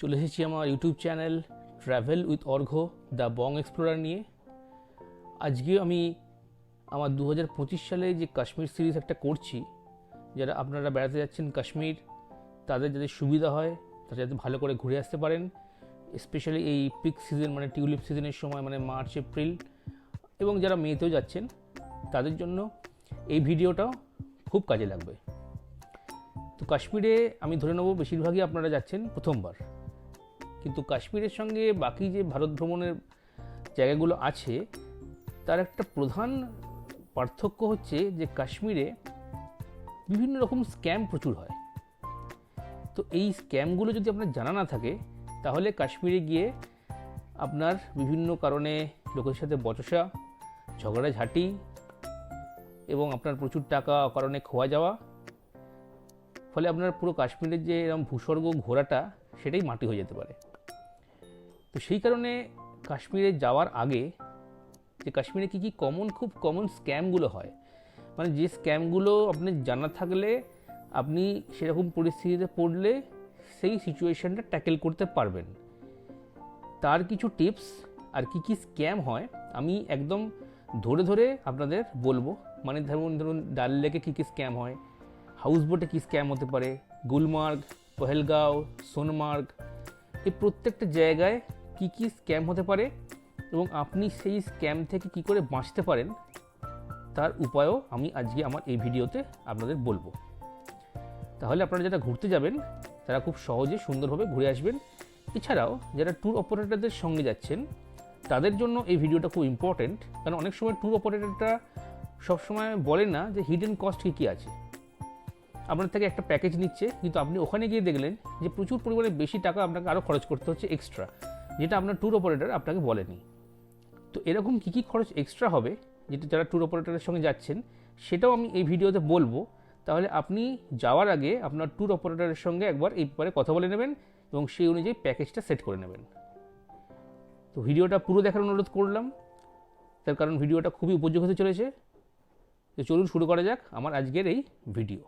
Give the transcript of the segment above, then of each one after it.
চলে এসেছি আমার YouTube channel travel with Argha the Bong explorer নিয়ে। আজকে আমি আমার দু হাজার পঁচিশ সালে যে কাশ্মীর সিরিজ একটা করছি, যারা আপনারা বেড়াতে যাচ্ছেন কাশ্মীর, তাদের যাতে সুবিধা হয়, তারা যাতে ভালো করে ঘুরে আসতে পারেন স্পেশালি এই পিক সিজন মানে টিউলিপ সিজনের সময় মানে মার্চ এপ্রিল এবং যারা মেতেও যাচ্ছেন, তাদের জন্য এই ভিডিওটাও খুব কাজে লাগবে। তো কাশ্মীরে আমি ধরে নেব, বেশিরভাগই আপনারা যাচ্ছেন প্রথমবার। কিন্তু কাশ্মীরের সঙ্গে বাকি যে ভারত ভ্রমণের জায়গাগুলো আছে, তার একটা প্রধান পার্থক্য হচ্ছে যে কাশ্মীরে বিভিন্ন রকম স্ক্যাম প্রচুর হয়। তো এই স্ক্যামগুলো যদি আপনার জানা না থাকে, তাহলে কাশ্মীরে গিয়ে আপনার বিভিন্ন কারণে লোকের সাথে বচসা, ঝগড়াঝাটি এবং আপনার প্রচুর টাকা কারণে খোয়া যাওয়া, ফলে আপনার পুরো কাশ্মীরের যে এরকম ভূস্বর্গ ঘোরাটা সেটাই মাটি হয়ে যেতে পারে। তো সেই কারণে কাশ্মীরে যাওয়ার আগে যে কাশ্মীরে কী কী কমন খুব কমন স্ক্যামগুলো হয়। মানে যে স্ক্যামগুলো আপনি জানা থাকলে, আপনি সেরকম পরিস্থিতিতে পড়লে সেই সিচুয়েশনটা ট্যাকেল করতে পারবেন। তার কিছু টিপস আর কি কি স্ক্যাম হয়, আমি একদম ধরে ধরে আপনাদের বলব। মানে ধরুন ধরুন, ডাল লেকে কী কী স্ক্যাম হয় হাউস বোটে কী স্ক্যাম হতে পারে, গুলমার্গ, পহেলগাঁও, সোনমার্গ, এই প্রত্যেকটা জায়গায় কি কি স্ক্যাম হতে পারে এবং আপনি সেই স্ক্যাম থেকে কি করে বাঁচতে পারেন, তার উপায়ও আমি আজকে আমার এই ভিডিওতে আপনাদের বলব। তাহলে আপনারা যারা ঘুরতে যাবেন, তারা খুব সহজে সুন্দরভাবে ঘুরে আসবেন। এছাড়াও যারা ট্যুর অপারেটরদের সঙ্গে যাচ্ছেন, তাদের জন্য এই ভিডিওটা খুব ইম্পর্ট্যান্ট কারণ অনেক সময় ট্যুর অপারেটরটা সবসময় বলে না যে হিডেন কস্ট কী কী আছে। আপনার থেকে একটা প্যাকেজ নিচ্ছে, কিন্তু আপনি ওখানে গিয়ে দেখলেন যে প্রচুর পরিমাণে বেশি টাকা আপনাকে আরও খরচ করতে হচ্ছে এক্সট্রা যেটা আপনার ট্যুর অপারেটর আপনাকে বলেনি। তো এরকম কী কী খরচ এক্সট্রা হবে যেটা যারা ট্যুর অপারেটরের সঙ্গে যাচ্ছেন, সেটাও আমি এই ভিডিওতে বলব। তাহলে আপনি যাওয়ার আগে আপনার ট্যুর অপারেটরের সঙ্গে একবার এই ব্যাপারে কথা বলে নেবেন এবং সেই অনুযায়ী প্যাকেজটা সেট করে নেবেন। তো ভিডিওটা পুরো দেখার অনুরোধ করলাম। তার কারণ ভিডিওটা খুবই উপযোগী হতে চলেছে। তো চলুন শুরু করা যাক আমার আজকের এই ভিডিও।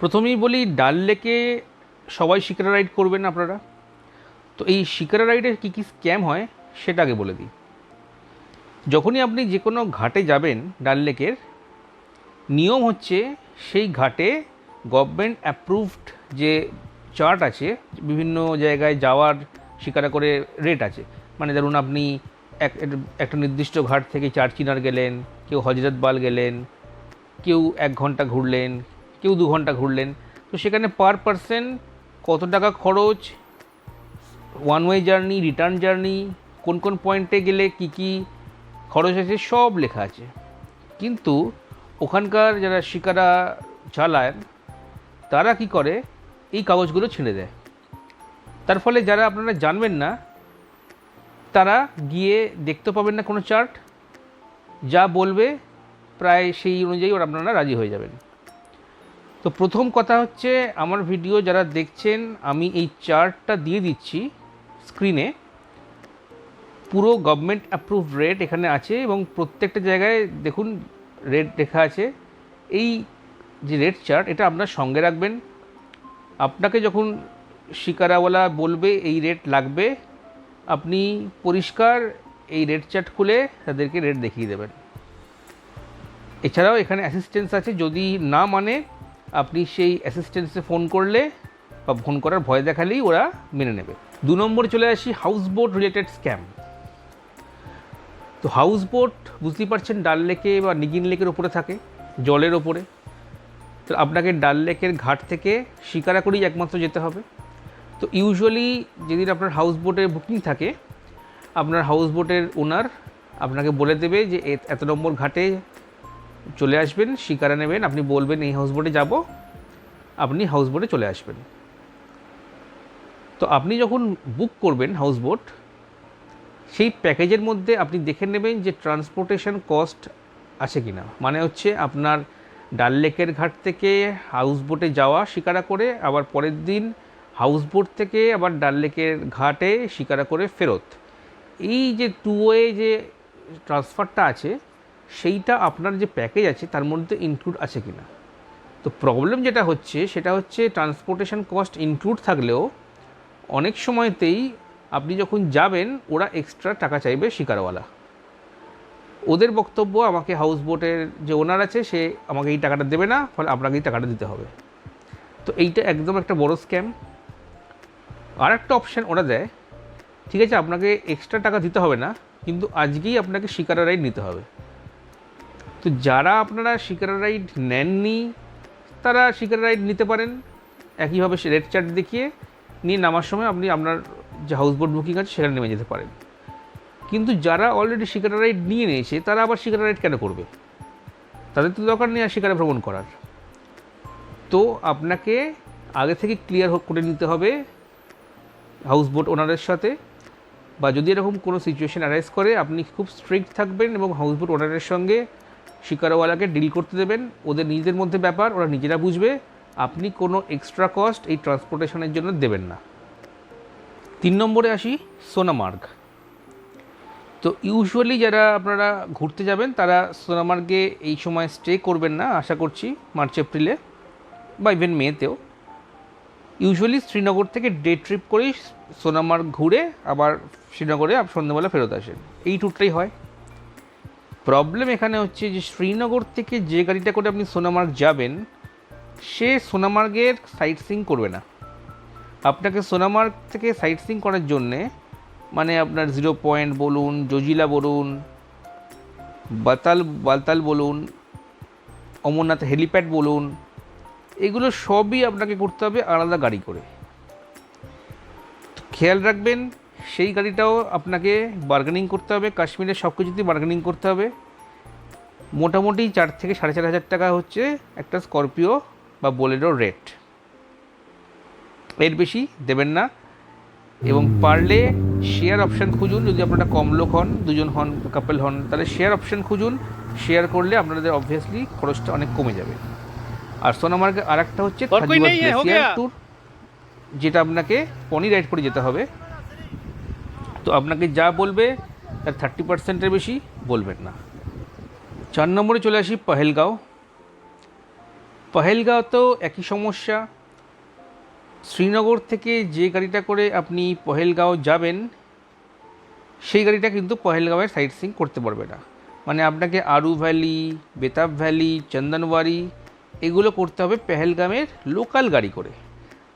প্রথমেই বলি, ডাল লেকে সবাই শিকারা রাইড করবেন আপনারা? তো এই শিকারা রাইডের কী কী স্ক্যাম হয়, সেটা আগে বলে দিই। যখনই আপনি যে কোনো ঘাটে যাবেন, ডাল লেকের, নিয়ম হচ্ছে সেই ঘাটে গভর্নমেন্ট অ্যাপ্রুভড যে চার্ট আছে, বিভিন্ন জায়গায় যাওয়ার শিকারা করে রেট আছে। মানে ধরুন আপনি এক, একটা নির্দিষ্ট ঘাট থেকে চার চিনার গেলেন, কেউ হজরতবাল গেলেন, কেউ এক ঘণ্টা ঘুরলেন, কেউ দু ঘণ্টা ঘুরলেন। তো সেখানে পার পারসন কত টাকা খরচ? One way journey return journey কোন কোন পয়েন্টে গেলে কি কি খরচ আছে সব লেখা আছে। কিন্তু ওখানকার যারা শিকারা চালায় তারা কি করে? এই কাগজগুলো ছিঁড়ে দেয়। তার ফলে যারা আপনারা জানবেন না, তারা গিয়ে দেখতে পাবেন না কোনো চার্ট যা বলবে, প্রায় সেই অনুযায়ী ওরা আপনারা রাজি হয়ে যাবেন। তো প্রথম কথা হচ্ছে আমার ভিডিও যারা দেখছেন, আমি এই চার্টটা দিয়ে দিচ্ছি স্ক্রিনে। পুরো গভর্নমেন্ট অ্যাপ্রুভ রেট এখানে আছে এবং প্রত্যেকটা জায়গায় দেখুন রেট লেখা আছে। এই যে রেট চার্ট এটা আপনার সঙ্গে রাখবেন। আপনাকে যখন শিকারাওয়ালা বলবে এই রেট লাগবে, আপনি পরিষ্কার এই রেট চার্ট খুলে তাদেরকে রেট দেখিয়ে দেবেন। এছাড়াও এখানে অ্যাসিস্ট্যান্স আছে, যদি না মানে আপনি সেই অ্যাসিস্ট্যান্সে ফোন করলে বা ফোন করার ভয় দেখালেই ওরা মেনে নেবে। দু নম্বরে চলে আসি হাউস বোট রিলেটেড স্ক্যাম তো হাউস বোট বুঝতেই পারছেন ডাল লেকে বা নিগিন লেকের ওপরে থাকে, জলের ওপরে তো আপনাকে ডাল লেকের ঘাট থেকে শিকারা করেই একমাত্র যেতে হবে। তো ইউজুয়ালি যেদিন আপনার হাউস বোটের বুকিং থাকে, আপনার হাউস বোটের ওনার আপনাকে বলে দেবে যে এত নম্বর ঘাটে চলে আসবেন, শিকারা নেবেন, আপনি বলবেন, এই হাউস বোটে যাব। আপনি হাউস বোটে চলে আসবেন। তো আপনি যখন বুক করবেন হাউস বোট সেই প্যাকেজের মধ্যে আপনি দেখে নেবেন যে ট্রান্সপোর্টেশন কস্ট আছে কি না মানে হচ্ছে আপনার ডাল লেকের ঘাট থেকে হাউস বোটে যাওয়া শিকারা করে, আবার পরের দিন হাউস বোট থেকে আবার ডাল লেকের ঘাটে শিকারা করে ফেরত। এই যে টু ওয়ে যে ট্রান্সফারটা আছে সেইটা আপনার যে প্যাকেজ আছে, তার মধ্যে ইনক্লুড আছে কি না তো প্রবলেম যেটা হচ্ছে, সেটা হচ্ছে ট্রান্সপোর্টেশন কস্ট ইনক্লুড থাকলেও অনেক সময়তেই আপনি যখন যাবেন, ওরা এক্সট্রা টাকা চাইবে শিকারওয়ালা। ওদের বক্তব্য, আমাকে হাউস বোটের যে ওনার আছে, সে আমাকে এই টাকাটা দেবে না, ফলে আপনাকে এই টাকাটা দিতে হবে। তো এইটা একদম একটা বড় স্ক্যাম আর একটা অপশান ওরা দেয়, ঠিক আছে, আপনাকে এক্সট্রা টাকা দিতে হবে না, কিন্তু আজকেই আপনাকে শিকারা রাইড নিতে হবে। তো যারা আপনারা শিকারা রাইড নেননি, তারা শিকারা রাইড নিতে পারেন। একইভাবে সে রেড চার্ট দেখিয়ে নিয়ে নামার সময় আপনি আপনার যে হাউস বোট বুকিং আছে সেখানে নেমে যেতে পারেন। কিন্তু যারা অলরেডি শিকারা রাইড নিয়ে নিয়েছে, তারা আবার শিকারা রাইড কেন করবে? তাদের তো দরকার নেই আর শিকারে ভ্রমণ করার। তো আপনাকে আগে থেকে ক্লিয়ার করে নিতে হবে হাউস বোট ওনারের সাথে বা যদি এরকম কোনো সিচুয়েশন অ্যারাইজ করে, আপনি খুব স্ট্রিক্ট থাকবেন এবং হাউস বোট ওনারের সঙ্গে শিকারওয়ালাকে ডিল করতে দেবেন। ওদের নিজেদের মধ্যে ব্যাপার, ওরা নিজেরা বুঝবে। আপনি কোনো এক্সট্রা কস্ট এই ট্রান্সপোর্টেশনের জন্য দেবেন না। তিন নম্বরে আসি, সোনামার্গ। তো ইউজুয়ালি যারা আপনারা ঘুরতে যাবেন, তারা সোনামার্গে এই সময় স্টে করবেন না, আশা করছি, মার্চ, এপ্রিলে বা ইভেন মেতেও। ইউজুয়ালি শ্রীনগর থেকে ডে ট্রিপ করেই সোনামার্গ ঘুরে আবার শ্রীনগরে সন্ধ্যেবেলা ফেরত আসেন। এই ট্যুরটাই হয়। প্রবলেম এখানে হচ্ছে যে শ্রীনগর থেকে যে গাড়িটা করে আপনি সোনামার্গ যাবেন, সে সোনামার্গের সাইট সিং করবে না। আপনাকে সোনামার্গ থেকে সাইট সিং করার জন্যে মানে আপনার জিরো পয়েন্ট বলুন, জজিলা বলুন, বাতাল, বালতাল বলুন, অমরনাথ হেলিপ্যাড বলুন, এগুলো সবই আপনাকে করতে হবে আলাদা গাড়ি করে। খেয়াল রাখবেন সেই গাড়িটাও আপনাকে বার্গেনিং করতে হবে। কাশ্মীরে সব কিছুতেই বার্গেনিং করতে হবে। মোটামুটি চার থেকে সাড়ে চার হাজার টাকা হচ্ছে একটা স্করপিও বা বোলেরো রেট এর বেশি দেবেন না। এবং পারলে শেয়ার অপশান খুঁজুন। যদি আপনারা কম লোক হন দুজন হন কাপেল হন তাহলে শেয়ার অপশান খুঁজুন। শেয়ার করলে আপনাদের অবভিয়াসলি খরচটা অনেক কমে যাবে। আর সোনামার্গে আর একটা হচ্ছে ট্যুর যেটা আপনাকে পনি রাইড করে যেতে হবে। তো আপনাকে যা বলবে, তার থার্টি পার্সেন্টের বেশি বলবেন না। চার নম্বরে চলে আসি পহেলগাঁও। পহেলগাঁওতেও একই সমস্যা। শ্রীনগর থেকে যে গাড়িটা করে আপনি পহেলগাঁও যাবেন, সেই গাড়িটা কিন্তু পহেলগাঁওয়ের সাইট সিং করতে পারবে না। মানে আপনাকে আরু ভ্যালি, বেতাব ভ্যালি, চন্দনওয়ারি এগুলো করতে হবে পেহেলগামের লোকাল গাড়ি করে।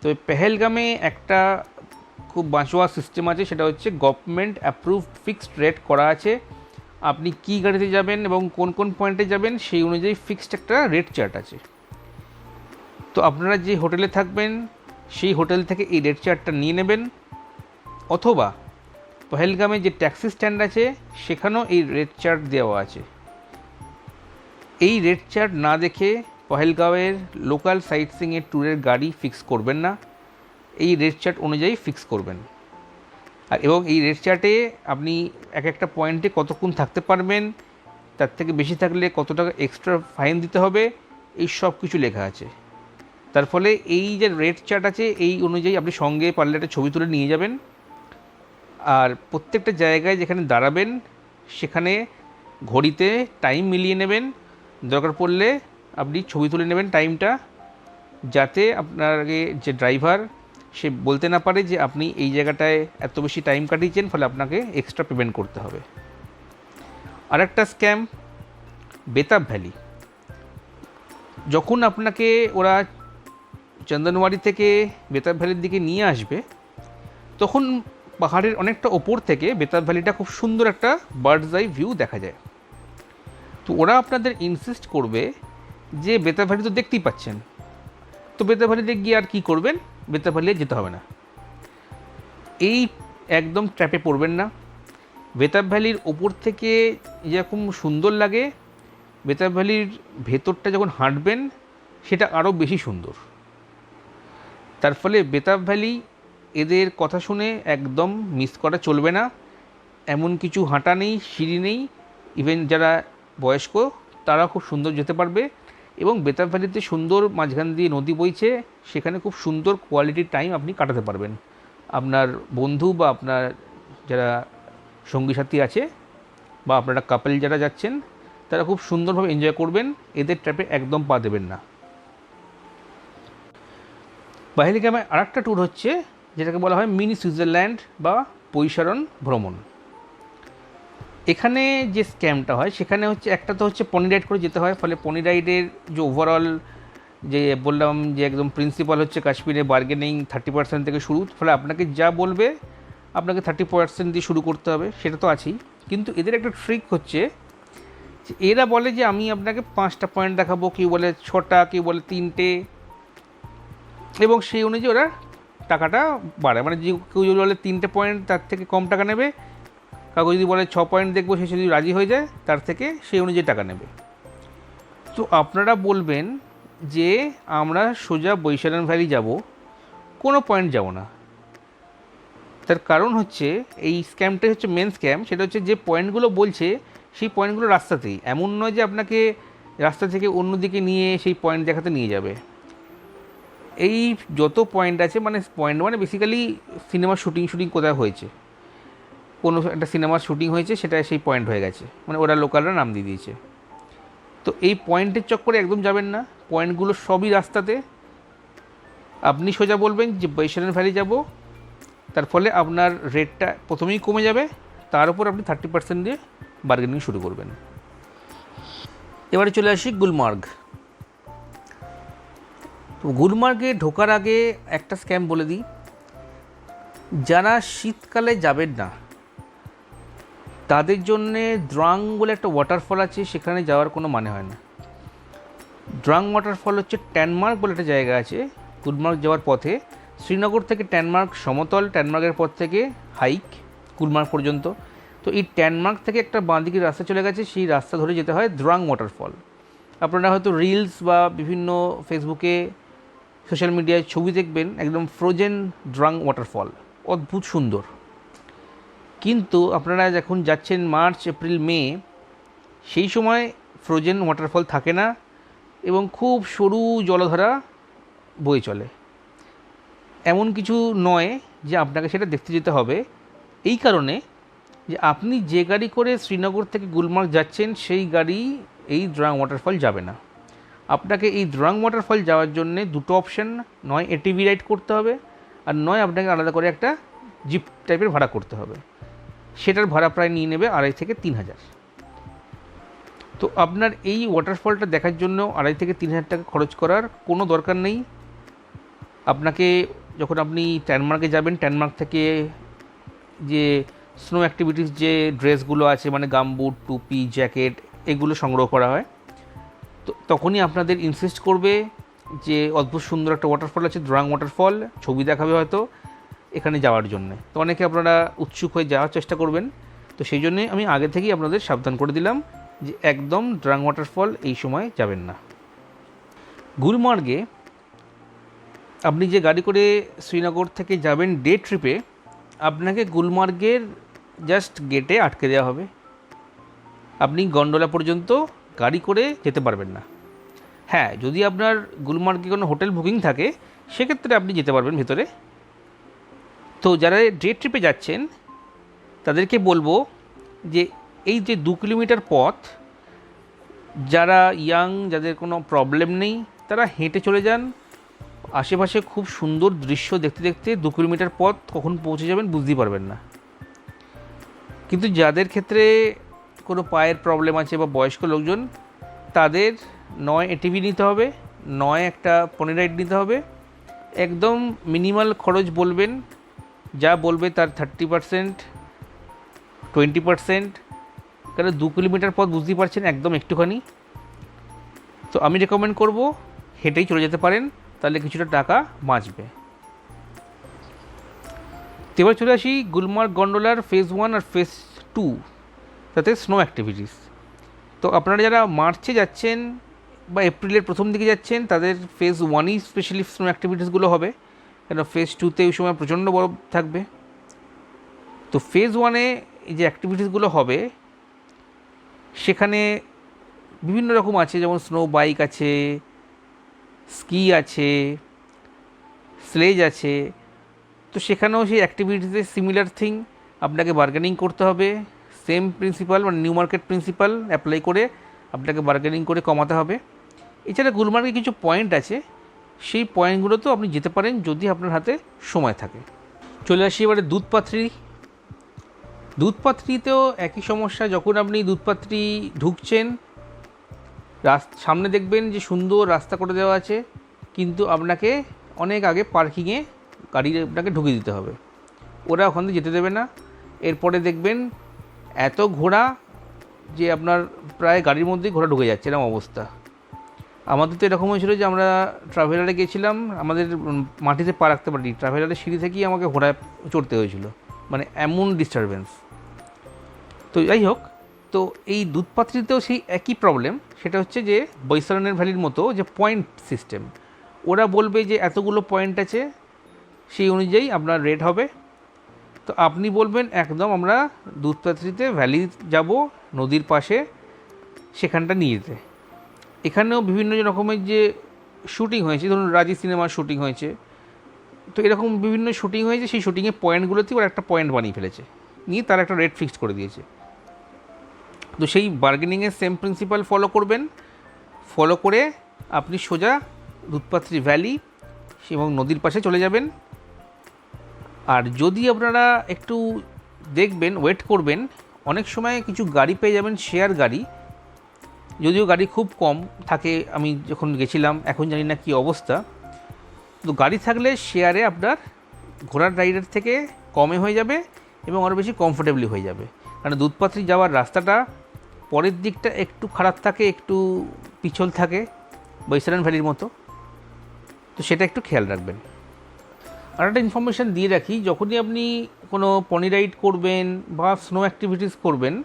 তবে পেহেলগামে একটা খুব বাঁচোয়া সিস্টেম আছে, সেটা হচ্ছে গভর্নমেন্ট অ্যাপ্রুভড ফিক্সড রেট করা আছে। আপনি কি গাড়িতে যাবেন এবং কোন কোন পয়েন্টে যাবেন, সেই অনুযায়ী ফিক্সড একটা রেট চার্ট আছে। তো আপনারা যে হোটেলে থাকবেন, সেই হোটেল থেকে এই রেট চার্টটা নিয়ে নেবেন। অথবা পহেলগামে যে ট্যাক্সি স্ট্যান্ড আছে, সেখানেও এই রেট চার্ট দেওয়া আছে। এই রেট চার্ট না দেখে পহেলগাঁওয়ের লোকাল সাইট সিংয়ের ট্যুরের গাড়ি ফিক্স করবেন না। এই রেট চার্ট অনুযায়ী ফিক্স করবেন। আর এবং এই রেট চার্টে আপনি এক একটা পয়েন্টে কতক্ষণ থাকতে পারবেন, তার থেকে বেশি থাকলে কত টাকা এক্সট্রা ফাইন দিতে হবে, এই সব কিছু লেখা আছে। তার ফলে এই যে রেট চার্ট আছে, এই অনুযায়ী আপনি সঙ্গে পারলে একটা ছবি তুলে নিয়ে যাবেন। আর প্রত্যেকটা জায়গায় যেখানে দাঁড়াবেন, সেখানে ঘড়িতে টাইম মিলিয়ে নেবেন। দরকার পড়লে আপনি ছবি তুলে নেবেন টাইমটা যাতে আপনাকে যে ড্রাইভার সে বলতে না পারে যে আপনি এই জায়গাটায় এত বেশি টাইম কাটিয়েছেন, ফলে আপনাকে এক্সট্রা পেমেন্ট করতে হবে। আরেকটা স্ক্যাম বেতাব ভ্যালি যখন আপনাকে ওরা চন্দনওয়ারি থেকে বেতাব ভ্যালির দিকে নিয়ে আসবে, তখন পাহাড়ের অনেকটা ওপর থেকে বেতাব ভ্যালিটা খুব সুন্দর একটা বার্ডস আই ভিউ দেখা যায়। তো ওরা আপনাদের ইনসিস্ট করবে যে বেতাব ভ্যালি তো দেখতেই পাচ্ছেন। তো বেতাব ভ্যালিতে গিয়ে আর কী করবেন? বেতাব ভ্যালি যেতে হবে না। এই একদম ট্র্যাপে পড়বেন না। বেতাব ভ্যালির ওপর থেকে যেরকম সুন্দর লাগে বেতাব ভ্যালির ভেতরটা যখন হাঁটবেন, সেটা আরও বেশি সুন্দর। তার ফলে বেতাব ভ্যালি এদের কথা শুনে একদম মিস করা চলবে না। এমন কিছু হাঁটা নেই, সিঁড়ি নেই। ইভেন যারা বয়স্ক তারা খুব সুন্দর যেতে পারবে। এবং বেতাব ভ্যালিতে সুন্দর মাঝখান দিয়ে নদী বইছে, সেখানে খুব সুন্দর কোয়ালিটির টাইম আপনি কাটাতে পারবেন। আপনার বন্ধু বা আপনার যারা সঙ্গী সাথী আছে বা আপনারা কাপল যারা যাচ্ছেন, তারা খুব সুন্দরভাবে এনজয় করবেন, এদের ট্র্যাপে একদম পা দেবেন না। বাহিলিকামে আরেকটা ট্যুর হচ্ছে, যেটাকে বলা হয় মিনি সুইজারল্যান্ড বা বৈশারণ ভ্রমণ। এখানে যে স্ক্যামটা হয়, সেখানে হচ্ছে, একটা তো হচ্ছে পনি রাইড করে যেতে হয়, ফলে পনি রাইডের যে ওভারঅল যে বললাম যে একদম প্রিন্সিপাল হচ্ছে কাশ্মীরে বার্গেনিং থার্টি পার্সেন্ট থেকে শুরু, ফলে আপনাকে যা বলবে, আপনাকে থার্টি পার্সেন্ট দিয়ে শুরু করতে হবে, সেটা তো আছেই। কিন্তু এদের একটা ট্রিক হচ্ছে, যে এরা বলে যে আমি আপনাকে পাঁচটা পয়েন্ট দেখাবো, কেউ বলে ছটা, কেউ বলে তিনটে, এবং সেই অনুযায়ী ওরা টাকাটা বাড়ায়। মানে যে কেউ বলে তিনটে পয়েন্ট তার থেকে কম টাকা নেবে কাউকে যদি বলে ছ পয়েন্ট দেখব, সে যদি রাজি হয়ে যায়, তার থেকে সেই অনুযায়ী টাকা নেবে। তো আপনারা বলবেন যে আমরা সোজা বৈশালন ভ্যালি যাব, কোনো পয়েন্ট যাব না। তার কারণ হচ্ছে, এই স্ক্যামটাই হচ্ছে মেন স্ক্যাম সেটা হচ্ছে যে পয়েন্টগুলো বলছে, সেই পয়েন্টগুলো রাস্তাতেই। এমন নয় যে আপনাকে রাস্তা থেকে অন্যদিকে নিয়ে সেই পয়েন্ট দেখাতে নিয়ে যাবে। এই যত পয়েন্ট আছে মানে পয়েন্ট মানে বেসিক্যালি সিনেমার শুটিং শুটিং কোথায় হয়েছে। কোনো একটা সিনেমার শুটিং হয়েছে, সেটা সেই পয়েন্ট হয়ে গেছে। মানে ওরা লোকালরা নাম দিয়ে দিয়েছে। তো এই পয়েন্টের চক্করে একদম যাবেন না। পয়েন্টগুলো সবই রাস্তাতে। আপনি সোজা বলবেন যে বৈশালেন ভ্যালি যাব। তার ফলে আপনার রেটটা প্রথমেই কমে যাবে। তার উপর আপনি থার্টি পার্সেন্ট দিয়ে বার্গেনিং শুরু করবেন। এবারে চলে আসি গুলমার্গ। তো গুলমার্গে ঢোকার আগে একটা স্ক্যাম বলে দিই। যারা শীতকালে যাবেন না তাদের জন্যে দ্রাং বলে একটা ওয়াটারফল আছে, সেখানে যাওয়ার কোনো মানে হয় না। ড্রাং ওয়াটারফল হচ্ছে ট্যানমার্ক বলে একটা জায়গা আছে গুলমার্গ যাওয়ার পথে। শ্রীনগর থেকে ট্যানমার্ক সমতল ট্যানমার্কের পর থেকে হাইক গুলমার্গ পর্যন্ত। তো এই ট্যানমার্ক থেকে একটা বাঁদিকে রাস্তা চলে গেছে, সেই রাস্তা ধরে যেতে হয় দ্রাং ওয়াটারফল আপনারা হয়তো রিলস বা বিভিন্ন ফেসবুকে সোশ্যাল মিডিয়ায় ছবি দেখবেন, একদম ফ্রোজেন ড্রাং ওয়াটারফল অদ্ভুত সুন্দর। কিন্তু আপনারা যখন যাচ্ছেন মার্চ, এপ্রিল, মে, সেই সময় ফ্রোজেন ওয়াটারফল থাকে না এবং খুব সরু জলধারা বয়ে চলে। এমন কিছু নয় যে আপনাকে সেটা দেখতে যেতে হবে। এই কারণে যে আপনি যে গাড়ি করে শ্রীনগর থেকে গুলমার্গ যাচ্ছেন, সেই গাড়ি এই দ্রাং ওয়াটারফল যাবে না। আপনাকে এই দ্রাং ওয়াটারফল যাওয়ার জন্য দুটো অপশান নয় এটিভি রাইড করতে হবে আর নয় আপনাকে আলাদা করে একটা জিপ টাইপের ভাড়া করতে হবে। সেটার ভাড়া প্রায় নিয়ে নেবে আড়াই থেকে তিন হাজার। তো আপনার এই ওয়াটারফলটা দেখার জন্য আড়াই থেকে তিন হাজার টাকা খরচ করার কোনো দরকার নেই। আপনাকে যখন আপনি ট্যানমার্কে যাবেন ট্যানমার্ক থেকে যে স্নো অ্যাক্টিভিটিস যে ড্রেসগুলো আছে মানে গামবুট, টুপি, জ্যাকেট, এগুলো সংগ্রহ করা হয়, তো তখনই আপনাদের ইনসিস্ট করবে যে অদ্ভুত সুন্দর একটা ওয়াটারফল আছে দ্রাং ওয়াটারফল ছবি দেখাবে হয়তো। এখানে যাওয়ার জন্য। তো অনেকে আপনারা উৎসুক হয়ে যাওয়ার চেষ্টা করবেন। তো সেই জন্যে আমি আগে থেকেই আপনাদের সাবধান করে দিলাম যে একদম ড্রাং ওয়াটারফল এই সময় যাবেন না। গুলমার্গে আপনি যে গাড়ি করে শ্রীনগর থেকে যাবেন ডে ট্রিপে আপনাকে গুলমার্গের জাস্ট গেটে আটকে দেওয়া হবে। আপনি গন্ডোলা পর্যন্ত গাড়ি করে যেতে পারবেন না। হ্যাঁ যদি আপনার গুলমার্গে কোনো হোটেল বুকিং থাকে, সেক্ষেত্রে আপনি যেতে পারবেন ভেতরে। তো যারা ডে ট্রিপে যাচ্ছেন, তাদেরকে বলব যে এই যে দু কিলোমিটার পথ, যারা ইয়াং যাদের কোনো প্রবলেম নেই, তারা হেঁটে চলে যান। আশেপাশে খুব সুন্দর দৃশ্য দেখতে দেখতে দু কিলোমিটার পথ কখন পৌঁছে যাবেন বুঝতেই পারবেন না। কিন্তু যাদের ক্ষেত্রে কোনো পায়ের প্রবলেম আছে বা বয়স্ক লোকজন, তাদের নয় এটিভি নিতে হবে, নয় একটা পনি রাইড নিতে হবে। একদম মিনিমাল খরচ বলবেন যা বলবে তার থার্টি পারসেন্ট টোয়েন্টি পারসেন্ট কারণ দু কিলোমিটার পথ বুঝতেই পারছেন একদম একটুখানি। তো আমি রেকমেন্ড করব, হেঁটেই চলে যেতে পারেন, তাহলে কিছুটা টাকা বাঁচবে। এবার চলে আসি গুলমার্গ গন্ডোলার ফেজ ওয়ান আর ফেজ টু তাতে স্নো অ্যাক্টিভিটিস তো আপনারা যারা মার্চে যাচ্ছেন বা এপ্রিলের প্রথম দিকে যাচ্ছেন, তাদের ফেজ ওয়ানই স্পেশালি স্নো অ্যাক্টিভিটিসগুলো হবে। কেন ফেজ টুতে ওই সময় প্রচণ্ড বরফ থাকবে। তো ফেজ ওয়ানে এই যে অ্যাক্টিভিটিসগুলো হবে, সেখানে বিভিন্ন রকম আছে, যেমন স্নো বাইক আছে স্কি আছে স্লেজ আছে। তো সেখানেও সেই অ্যাক্টিভিটিসের সিমিলার থিং আপনাকে বার্গেনিং করতে হবে। সেম প্রিন্সিপাল মানে নিউ মার্কেট প্রিন্সিপাল অ্যাপ্লাই করে আপনাকে বার্গেনিং করে কমাতে হবে। এছাড়া গুলমার্গে কিছু পয়েন্ট আছে সেই পয়েন্টগুলোতেও আপনি যেতে পারেন যদি আপনার হাতে সময় থাকে। চলে আসি এবারে দুধপাত্রি দুধপাত্রিতেও একই সমস্যা, যখন আপনি দুধপাত্রি ঢুকছেন, রাস, সামনে দেখবেন যে সুন্দর রাস্তা করে দেওয়া আছে, কিন্তু আপনাকে অনেক আগে পার্কিংয়ে গাড়ি আপনাকে ঢুকিয়ে দিতে হবে। ওরা ওখান থেকে যেতে দেবে না। এরপরে দেখবেন এত ঘোড়া যে আপনার প্রায় গাড়ির মধ্যেই ঘোড়া ঢুকে যাচ্ছে, এরকম অবস্থা। আমাদের তো এরকম হয়েছিল যে আমরা ট্রাভেলারে গেছিলাম, আমাদের মাটিতে পা রাখতে পারি ট্রাভেলারের সিঁড়ি থেকেই আমাকে ঘোড়ায় চড়তে হয়েছিল মানে এমন ডিস্টারবেন্স তো যাই হোক, তো এই দুধপাত্রিতেও সেই একই প্রবলেম সেটা হচ্ছে যে বৈশরণের ভ্যালির মতো যে পয়েন্ট সিস্টেম ওরা বলবে যে এতগুলো পয়েন্ট আছে, সেই অনুযায়ী আপনার রেট হবে। তো আপনি বলবেন, একদম আমরা দুধপাত্রিতে ভ্যালি যাব নদীর পাশে, সেখানটা নিয়ে যেতে। এখানেও বিভিন্ন রকমের যে শুটিং হয়েছে, ধরুন রাজি সিনেমার শুটিং হয়েছে, তো এরকম বিভিন্ন শুটিং হয়েছে, সেই শুটিংয়ের পয়েন্টগুলোতেই ওরা একটা পয়েন্ট বানিয়ে ফেলেছে। নিয়ে তারা একটা রেট ফিক্সড করে দিয়েছে। তো সেই বার্গেনিংয়ের সেম প্রিন্সিপাল ফলো করবেন। ফলো করে আপনি সোজা দুধপাত্রি ভ্যালি এবং নদীর পাশে চলে যাবেন। আর যদি আপনারা একটু দেখবেন ওয়েট করবেন, অনেক সময় কিছু গাড়ি পেয়ে যাবেন শেয়ার গাড়ি। যদিও গাড়ি খুব কম থাকে, আমি যখন গেছিলাম, এখন জানি না কী অবস্থা। তো গাড়ি থাকলে শেয়ারে আপনার ঘোড়ার রাইডের থেকে কমে হয়ে যাবে এবং আরও বেশি কমফোর্টেবলি হয়ে যাবে। কারণ দুধপাত্রি যাওয়ার রাস্তাটা পরের দিকটা একটু খারাপ থাকে, একটু পিছল থাকে, বৈশারান ভ্যালির মতো। তো সেটা একটু খেয়াল রাখবেন। আর একটা ইনফরমেশান দিয়ে রাখি, যখনই আপনি কোনো পনি রাইড করবেন বা স্নো অ্যাক্টিভিটিস করবেন,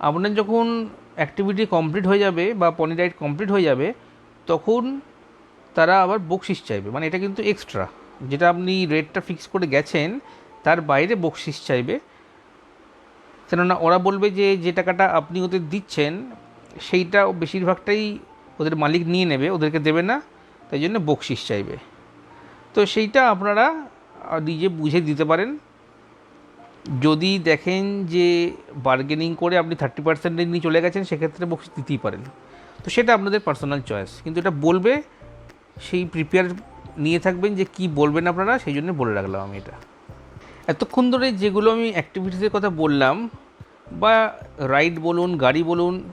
আপনার যখন অ্যাক্টিভিটি কমপ্লিট হয়ে যাবে বা পনি রাইড কমপ্লিট হয়ে যাবে, তখন তারা আবার বকশিস চাইবে। মানে এটা কিন্তু এক্সট্রা যেটা আপনি রেটটা ফিক্স করে গেছেন, তার বাইরে বকশিস চাইবে। কেননা ওরা বলবে যে যে টাকাটা আপনি ওদের দিচ্ছেন, সেইটা বেশিরভাগটাই ওদের মালিক নিয়ে নেবে, ওদেরকে দেবে না, তাই জন্য বকশিস চাইবে। তো সেইটা আপনারা নিজে বুঝে দিতে পারেন। যদি দেখেন যে বার্গেনিং করে আপনি থার্টি পার্সেন্টে নিয়ে চলে গেছেন, সেক্ষেত্রে বকশিস দিতেই পারেন। তো সেটা আপনাদের পার্সোনাল চয়েস কিন্তু এটা বলবে, সেই প্রিপেয়ার নিয়ে থাকবেন যে কি বলবেন আপনারা, সেই জন্য বলে রাখলাম আমি এটা। এতক্ষণ ধরে যেগুলো আমি অ্যাক্টিভিটিসের কথা বললাম, বা রাইড বলুন, গাড়ি বলুন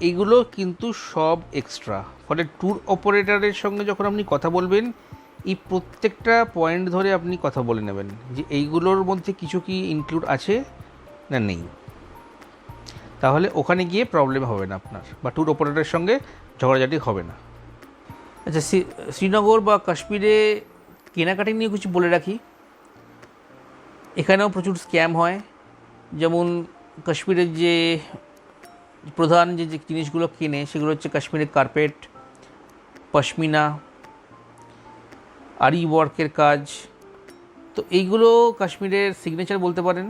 এইগুলো কিন্তু সব এক্সট্রা ফলে ট্যুর অপারেটরের সঙ্গে যখন আপনি কথা বলবেন এই প্রত্যেকটা পয়েন্ট ধরে আপনি কথা বলে নেবেন যে এইগুলোর মধ্যে কিছু কি ইনক্লুড আছে না নেই। তাহলে ওখানে গিয়ে প্রবলেম হবে না আপনার বা ট্যুর অপারেটরের সঙ্গে ঝগড়াঝাটি হবে না। আচ্ছা শ্রী- শ্রীনগর বা কাশ্মীরে কেনাকাটি নিয়ে কিছু বলে রাখি। এখানেও প্রচুর স্ক্যাম হয়। যেমন কাশ্মীরের যে প্রধান যে যে জিনিসগুলো কেনে সেগুলো হচ্ছে কাশ্মীরের কার্পেট পশমিনা আরি ওয়ার্কের কাজ। তো এইগুলো কাশ্মীরের সিগনেচার বলতে পারেন।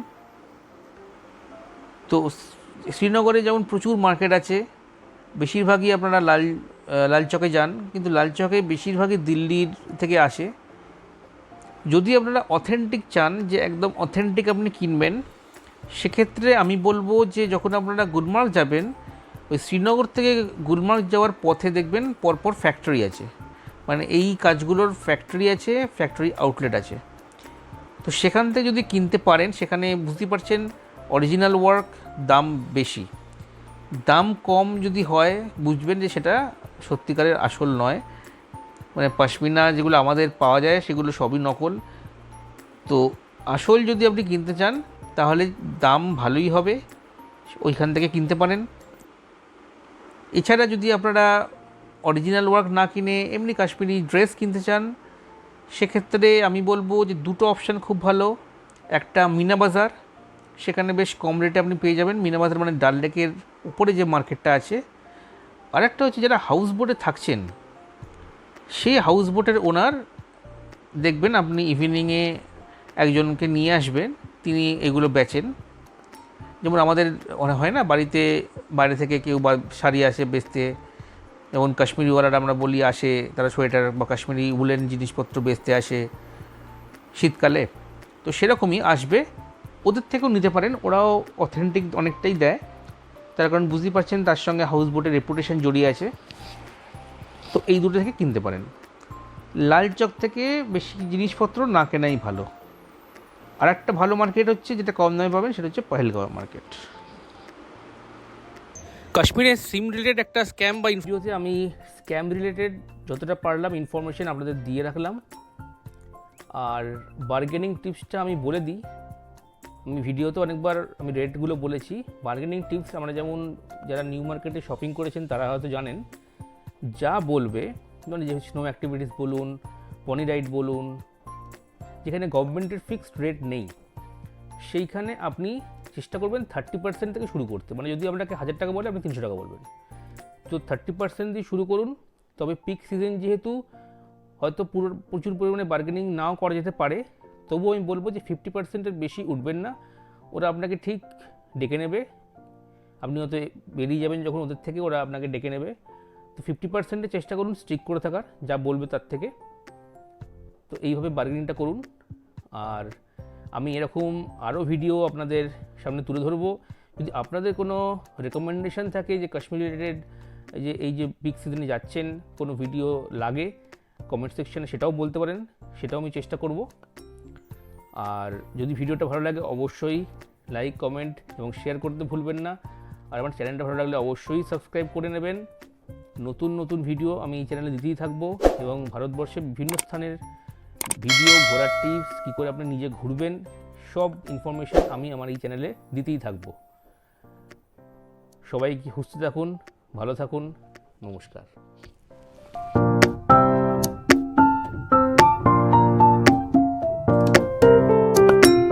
তো শ্রীনগরে যেমন প্রচুর মার্কেট আছে বেশিরভাগই আপনারা লাল আহ, লাল চকে যান কিন্তু লাল চকে বেশিরভাগই দিল্লির থেকে আসে। যদি আপনারা অথেন্টিক চান যে একদম অথেন্টিক আপনি কিনবেন সেক্ষেত্রে আমি বলব যে যখন আপনারা গুলমার্গ যাবেন ওই শ্রীনগর থেকে গুলমার্গ যাওয়ার পথে দেখবেন পরপর ফ্যাক্টরি আছে। মানে এই কাজগুলোর ফ্যাক্টরি আছে ফ্যাক্টরি আউটলেট আছে। তো সেখান থেকে যদি কিনতে পারেন, সেখানে বুঝতে পারছেন অরিজিনাল ওয়ার্ক দাম বেশি। দাম কম যদি হয়, বুঝবেন যে সেটা সত্যিকারের আসল নয়। মানে পশমিনা যেগুলো আমাদের পাওয়া যায়, সেগুলো সবই নকল। তো আসল যদি আপনি কিনতে চান, তাহলে দাম ভালোই হবে। ওইখান থেকে কিনতে পারেন। এছাড়া যদি আপনারা অরিজিনাল ওয়ার্ক না কিনে এমনি কাশ্মীরি ড্রেস কিনতে চান, সেক্ষেত্রে আমি বলব যে দুটো অপশান খুব ভালো। একটা মিনা বাজার, সেখানে বেশ কম রেটে আপনি পেয়ে যাবেন। মিনা বাজার মানে ডাল লেকের উপরে যে মার্কেটটা আছে। আর একটা হচ্ছে যারা হাউস বোটে থাকছেন, সেই হাউস বোটের ওনার দেখবেন আপনি ইভিনিংয়ে একজনকে নিয়ে আসবেন, তিনি এগুলো বেচেন। যেমন আমাদের হয় না, বাড়িতে, বাইরে থেকে কেউ বা শাড়ি আসে বেচতে যেমন কাশ্মীরিওয়ালারা আমরা বলি আসে, তারা সোয়েটার বা কাশ্মীরি উলেন জিনিসপত্র বেচতে আসে শীতকালে। তো সেরকমই আসবে। ওদের থেকেও নিতে পারেন, ওরাও অথেন্টিক অনেকটাই দেয়। তার কারণ বুঝতেই পারছেন, তার সঙ্গে হাউস বোটের রেপুটেশন জড়িয়ে আছে। তো এই দুটো থেকে কিনতে পারেন। লাল চক থেকে বেশি জিনিসপত্র না কেনাই ভালো। আর একটা ভালো মার্কেট হচ্ছে, যেটা কম দামে পাবেন, সেটা হচ্ছে পহেলগাঁও মার্কেট কাশ্মীরের সিম রিলেটেড একটা স্ক্যাম বা ভিডিওতে আমি স্ক্যাম রিলেটেড যতটা পারলাম ইনফরমেশন আপনাদের দিয়ে রাখলাম। আর বার্গেনিং টিপসটা আমি বলে দিই। আমি ভিডিওতে অনেকবার আমি রেটগুলো বলেছি। বার্গেনিং টিপস আমরা যেমন যারা নিউ মার্কেটে শপিং করেছেন, তারা হয়তো জানেন। যা বলবে মানে যে স্নো অ্যাক্টিভিটিস বলুন পনি রাইড বলুন, যেখানে গভর্নমেন্টের ফিক্সড রেট নেই, সেইখানে আপনি চেষ্টা করবেন থার্টি পার্সেন্ট থেকে শুরু করতে। মানে যদি আপনাকে হাজার টাকা বলে, আপনি তিনশো টাকা বলবেন। তো থার্টি পার্সেন্ট দিয়ে শুরু করুন। তবে পিক সিজন যেহেতু, হয়তো পুরো, প্রচুর পরিমাণে বার্গেনিং নাও করা যেতে পারে। তবুও আমি বলব যে ফিফটি পার্সেন্টের বেশি উঠবেন না। ওরা আপনাকে ঠিক ডেকে নেবে। আপনি হয়তো বেরিয়ে যাবেন যখন ওদের থেকে, ওরা আপনাকে ডেকে নেবে। তো ফিফটি পার্সেন্টে চেষ্টা করুন স্ট্রিক করে থাকার, যা বলবে তার থেকে। তো এইভাবে বার্গেনিংটা করুন। আর আমি এরকম আরও ভিডিও আপনাদের সামনে তুলে ধরবো। যদি আপনাদের কোনো রেকমেন্ডেশন থাকে যে কাশ্মীর রিলেটেড যে, এই যে পিক সিজনে যাচ্ছেন, কোনো ভিডিও লাগে কমেন্ট সেকশানে সেটাও বলতে পারেন, সেটাও আমি চেষ্টা করব। আর যদি ভিডিওটা ভালো লাগে, অবশ্যই লাইক কমেন্ট এবং শেয়ার করতে ভুলবেন না। আর আমার চ্যানেলটা ভালো লাগলে অবশ্যই সাবস্ক্রাইব করে নেবেন। নতুন নতুন ভিডিও আমি এই চ্যানেলে দিতেই থাকব এবং ভারতবর্ষের বিভিন্ন স্থানের ভিডিও, ঘোরার টিপস কী করে আপনি নিজে ঘুরবেন, সব ইনফরমেশান আমি আমার এই চ্যানেলে দিতেই থাকব। সবাই সুস্থ থাকুন, ভালো থাকুন, নমস্কার।